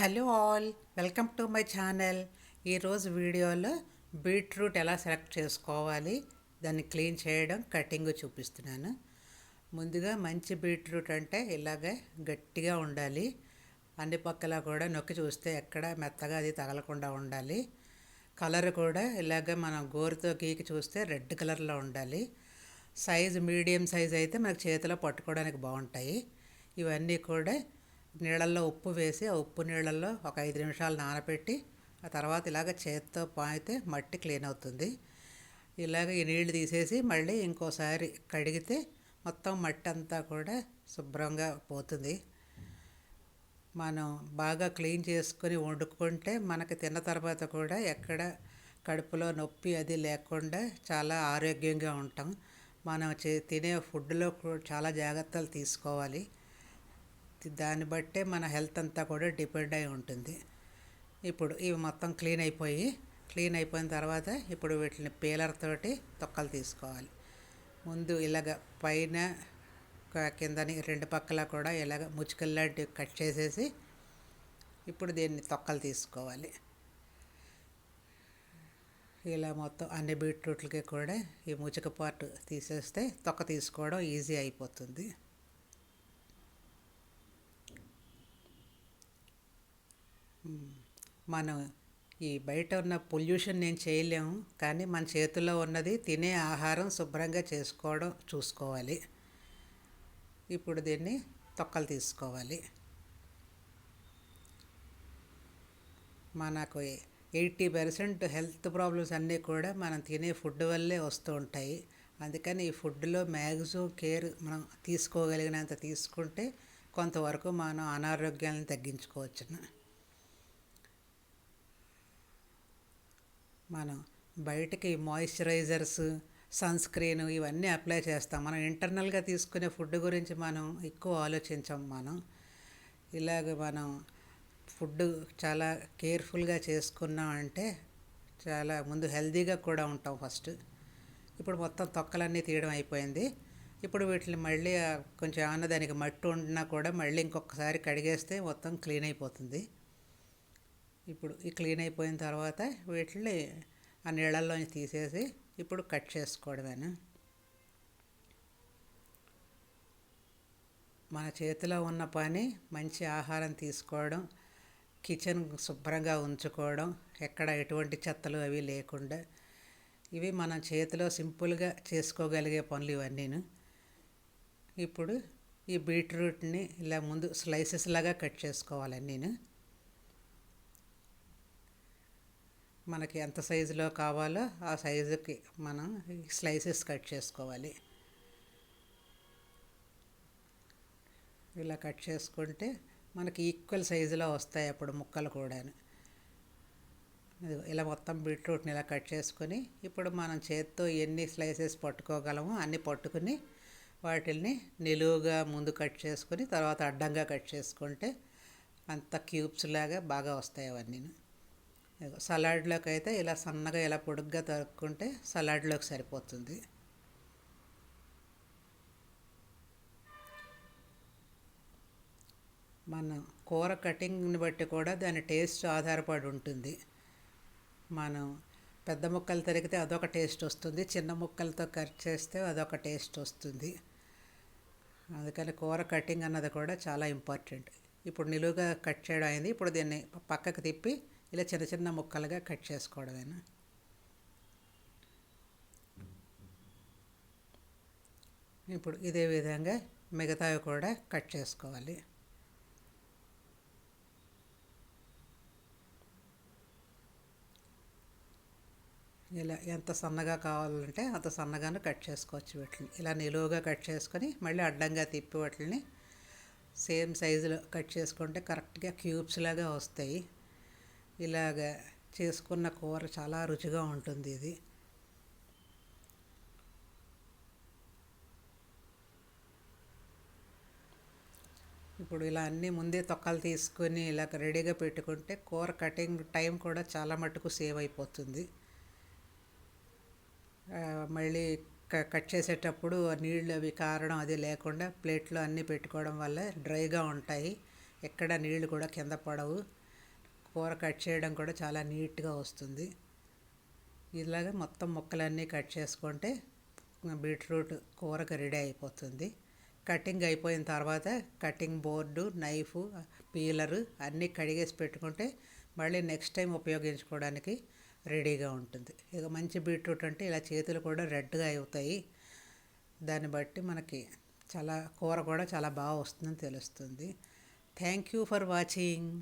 Hello all welcome to my channel. ఈరోజు వీడియోలో beetroot ఎలా సెలెక్ట్ చేసుకోవాలి దాన్ని క్లీన్ చేయడం కటింగ్ చూపిస్తున్నాను. ముందుగా మంచి బీట్రూట్ అంటే ఇలాగే గట్టిగా ఉండాలి. అన్ని పక్కల కూడా నొక్కి చూస్తే ఎక్కడ మెత్తగా అది తగలకుండా ఉండాలి. కలర్ కూడా ఇలాగే మనం గోరుతో గీకి చూస్తే రెడ్ కలర్లో ఉండాలి. సైజు మీడియం సైజ్ అయితే మనకు చేతిలో పట్టుకోవడానికి బాగుంటాయి. ఇవన్నీ కూడా నీళ్ళల్లో ఉప్పు వేసి ఆ ఉప్పు నీళ్ళల్లో ఒక ఐదు నిమిషాలు నానబెట్టి ఆ తర్వాత ఇలాగ చేతితో పాయితే మట్టి క్లీన్ అవుతుంది. ఇలాగ ఈ నీళ్ళు తీసేసి మళ్ళీ ఇంకోసారి కడిగితే మొత్తం మట్టి అంతా కూడా శుభ్రంగా పోతుంది. మనం బాగా క్లీన్ చేసుకొని వండుకుంటే మనకి తిన్న తర్వాత కూడా ఎక్కడ కడుపులో నొప్పి అది లేకుండా చాలా ఆరోగ్యంగా ఉంటాం. మనం చే తినే ఫుడ్లో కూడా చాలా జాగ్రత్తలు తీసుకోవాలి. దాన్ని బట్టే మన హెల్త్ అంతా కూడా డిపెండ్ అయి ఉంటుంది. ఇప్పుడు ఇవి మొత్తం క్లీన్ అయిపోయి క్లీన్ అయిపోయిన తర్వాత ఇప్పుడు వీటిని పీలర్ తోటి తొక్కలు తీసుకోవాలి. ముందు ఇలాగ పైన కిందని రెండు పక్కల కూడా ఇలాగ ముచ్చుకల్లాంటివి కట్ చేసేసి ఇప్పుడు దీన్ని తొక్కలు తీసుకోవాలి. ఇలా మొత్తం అన్ని బీట్రూట్లకి కూడా ఈ ముచ్చుక పార్ట్ తీసేస్తే తొక్క తీసుకోవడం ఈజీ అయిపోతుంది. మనం ఈ బయట ఉన్న పొల్యూషన్ నేను చేయలేము కానీ మన చేతిలో ఉన్నది తినే ఆహారం శుభ్రంగా చేసుకోవడం చూసుకోవాలి. ఇప్పుడు దీన్ని తొక్కలు తీసుకోవాలి. మనకు ఎయిటీ పర్సెంట్ హెల్త్ ప్రాబ్లమ్స్ అన్నీ కూడా మనం తినే ఫుడ్ వల్లే వస్తూ ఉంటాయి. అందుకని ఈ ఫుడ్లో మ్యాక్సిమం కేర్ మనం తీసుకోగలిగినంత తీసుకుంటే కొంతవరకు మనం అనారోగ్యాలను తగ్గించుకోవచ్చును. మనం బయటకి మాయిశ్చరైజర్స్ సన్ స్క్రీన్ ఇవన్నీ అప్లై చేస్తాం. మనం ఇంటర్నల్గా తీసుకునే ఫుడ్ గురించి మనం ఎక్కువ ఆలోచించాం మనం. ఇలాగ మనం ఫుడ్ చాలా కేర్ఫుల్గా చేసుకున్నాం అంటే చాలా ముందు హెల్తీగా కూడా ఉంటాం ఫస్ట్ ఇప్పుడు మొత్తం తొక్కలన్నీ తీయడం అయిపోయింది. ఇప్పుడు వీటిని మళ్ళీ కొంచెం ఏమన్నా దానికి మట్టి ఉండినా కూడా మళ్ళీ ఇంకొకసారి కడిగేస్తే మొత్తం క్లీన్ అయిపోతుంది. ఇప్పుడు ఈ క్లీన్ అయిపోయిన తర్వాత వీటిని ఆ నీళ్ళల్లోంచి తీసేసి ఇప్పుడు కట్ చేసుకోవడమేను. మన చేతిలో ఉన్న పని మంచి ఆహారం తీసుకోవడం కిచెన్ శుభ్రంగా ఉంచుకోవడం ఎక్కడ ఎటువంటి చెత్తలు అవి లేకుండా ఇవి మనం చేతిలో సింపుల్గా చేసుకోగలిగే పనులు ఇవన్నీను. ఇప్పుడు ఈ బీట్రూట్ని ఇలా ముందు స్లైసెస్ లాగా కట్ చేసుకోవాలి నేను మనకి ఎంత సైజులో కావాలో ఆ సైజుకి మనం స్లైసెస్ కట్ చేసుకోవాలి. ఇలా కట్ చేసుకుంటే మనకి ఈక్వల్ సైజులో వస్తాయి అప్పుడు ముక్కలు కూడా ఇలా మొత్తం బీట్రూట్ని ఇలా కట్ చేసుకొని ఇప్పుడు మనం చేత్తో ఎన్ని స్లైసెస్ పట్టుకోగలమో అన్ని పట్టుకుని వాటిల్ని నిలువుగా ముందు కట్ చేసుకొని తర్వాత అడ్డంగా కట్ చేసుకుంటే అంత క్యూబ్స్ లాగా బాగా వస్తాయి అవన్నీ సలాడ్లోకి అయితే ఇలా సన్నగా ఇలా పొడుగ్గా తరుక్కుంటే సలాడ్లోకి సరిపోతుంది. మన కూర కటింగ్ని బట్టి కూడా దాని టేస్ట్ ఆధారపడి ఉంటుంది. మనం పెద్ద ముక్కలు తరిగితే అదొక టేస్ట్ వస్తుంది. చిన్న ముక్కలతో కట్ చేస్తే అదొక టేస్ట్ వస్తుంది. అందుకని కూర కటింగ్ అన్నది కూడా చాలా ఇంపార్టెంట్. ఇప్పుడు నిలువుగా కట్ చేయడం అయింది. ఇప్పుడు దీన్ని పక్కకు తిప్పి ఇలా చిన్న చిన్న ముక్కలుగా కట్ చేసుకోవడమేనా? ఇప్పుడు ఇదే విధంగా మిగతావి కూడా కట్ చేసుకోవాలి. ఇలా ఎంత సన్నగా కావాలంటే అంత సన్నగానే కట్ చేసుకోవచ్చు వీటిని. ఇలా నిలువుగా కట్ చేసుకొని మళ్ళీ అడ్డంగా తిప్పి వాటిని సేమ్ సైజులో కట్ చేసుకుంటే కరెక్ట్గా క్యూబ్స్ లాగా వస్తాయి. ఇలాగ చేసుకున్న కూర చాలా రుచిగా ఉంటుంది ఇది. ఇప్పుడు ఇలా అన్నీ ముందే తొక్కలు తీసుకొని ఇలా రెడీగా పెట్టుకుంటే కూర కటింగ్ టైం కూడా చాలా మటుకు సేవ్ అయిపోతుంది. మళ్ళీ కట్ చేసేటప్పుడు నీళ్ళు అవి కారడం అది లేకుండా ప్లేట్లో అన్నీ పెట్టుకోవడం వల్ల డ్రైగా ఉంటాయి. ఎక్కడ నీళ్ళు కూడా కింద పడవు. కూర కట్ చేయడం కూడా చాలా నీట్గా వస్తుంది. ఇలాగ మొత్తం ముక్కలన్నీ కట్ చేసుకుంటే బీట్రూట్ కూరకు రెడీ అయిపోతుంది. కటింగ్ అయిపోయిన తర్వాత కటింగ్ బోర్డు నైఫ్ పీలరు అన్నీ కడిగేసి పెట్టుకుంటే మళ్ళీ నెక్స్ట్ టైం ఉపయోగించుకోవడానికి రెడీగా ఉంటుంది. ఇక మంచి బీట్రూట్ అంటే ఇలా చేతులు కూడా రెడ్గా అవుతాయి. దాన్ని బట్టి మనకి చాలా కూర కూడా చాలా బాగా వస్తుందని తెలుస్తుంది. Thank you for watching.